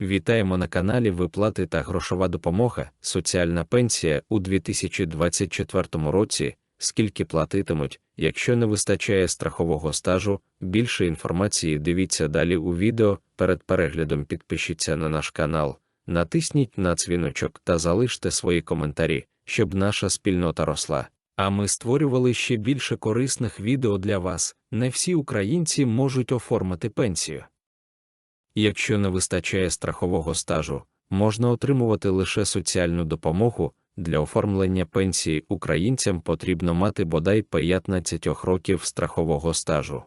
Вітаємо на каналі Виплати та грошова допомога, соціальна пенсія у 2024 році. Скільки платитимуть, якщо не вистачає страхового стажу. Більше інформації дивіться далі у відео. Перед переглядом підпишіться на наш канал, натисніть на дзвіночок та залиште свої коментарі, щоб наша спільнота росла. А ми створювали ще більше корисних відео для вас. Не всі українці можуть оформити пенсію. Якщо не вистачає страхового стажу, можна отримувати лише соціальну допомогу. Для оформлення пенсії українцям потрібно мати бодай 15 років страхового стажу.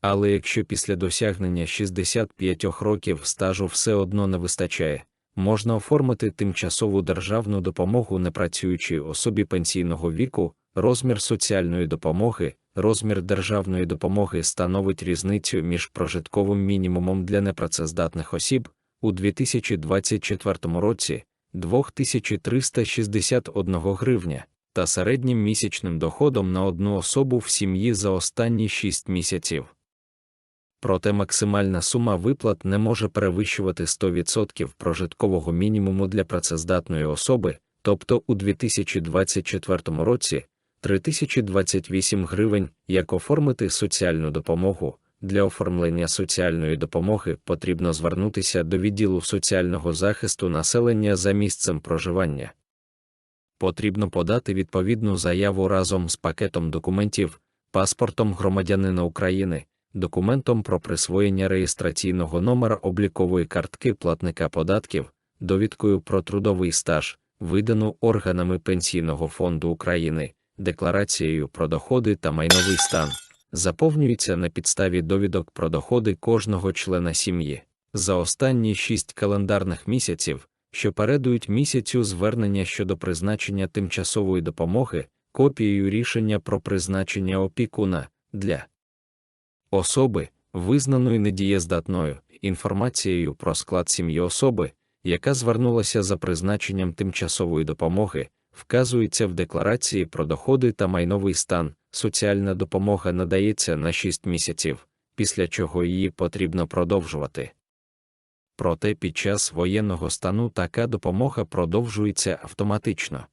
Але якщо після досягнення 65 років стажу все одно не вистачає, можна оформити тимчасову державну допомогу непрацюючій особі пенсійного віку, розмір соціальної допомоги, розмір державної допомоги становить різницю між прожитковим мінімумом для непрацездатних осіб у 2024 році 2361 гривня та середнім місячним доходом на одну особу в сім'ї за останні 6 місяців. Проте максимальна сума виплат не може перевищувати 100% прожиткового мінімуму для працездатної особи, тобто у 2024 році 3028 гривень, як оформити соціальну допомогу. Для оформлення соціальної допомоги потрібно звернутися до відділу соціального захисту населення за місцем проживання. Потрібно подати відповідну заяву разом з пакетом документів, паспортом громадянина України, документом про присвоєння реєстраційного номера облікової картки платника податків, довідкою про трудовий стаж, видану органами Пенсійного фонду України, декларацією про доходи та майновий стан заповнюється на підставі довідок про доходи кожного члена сім'ї. За останні шість календарних місяців, що передують місяцю звернення щодо призначення тимчасової допомоги, копією рішення про призначення опікуна для особи, визнаної недієздатною, інформацією про склад сім'ї особи, яка звернулася за призначенням тимчасової допомоги, вказується в декларації про доходи та майновий стан, соціальна допомога надається на 6 місяців, після чого її потрібно продовжувати. Проте під час воєнного стану така допомога продовжується автоматично.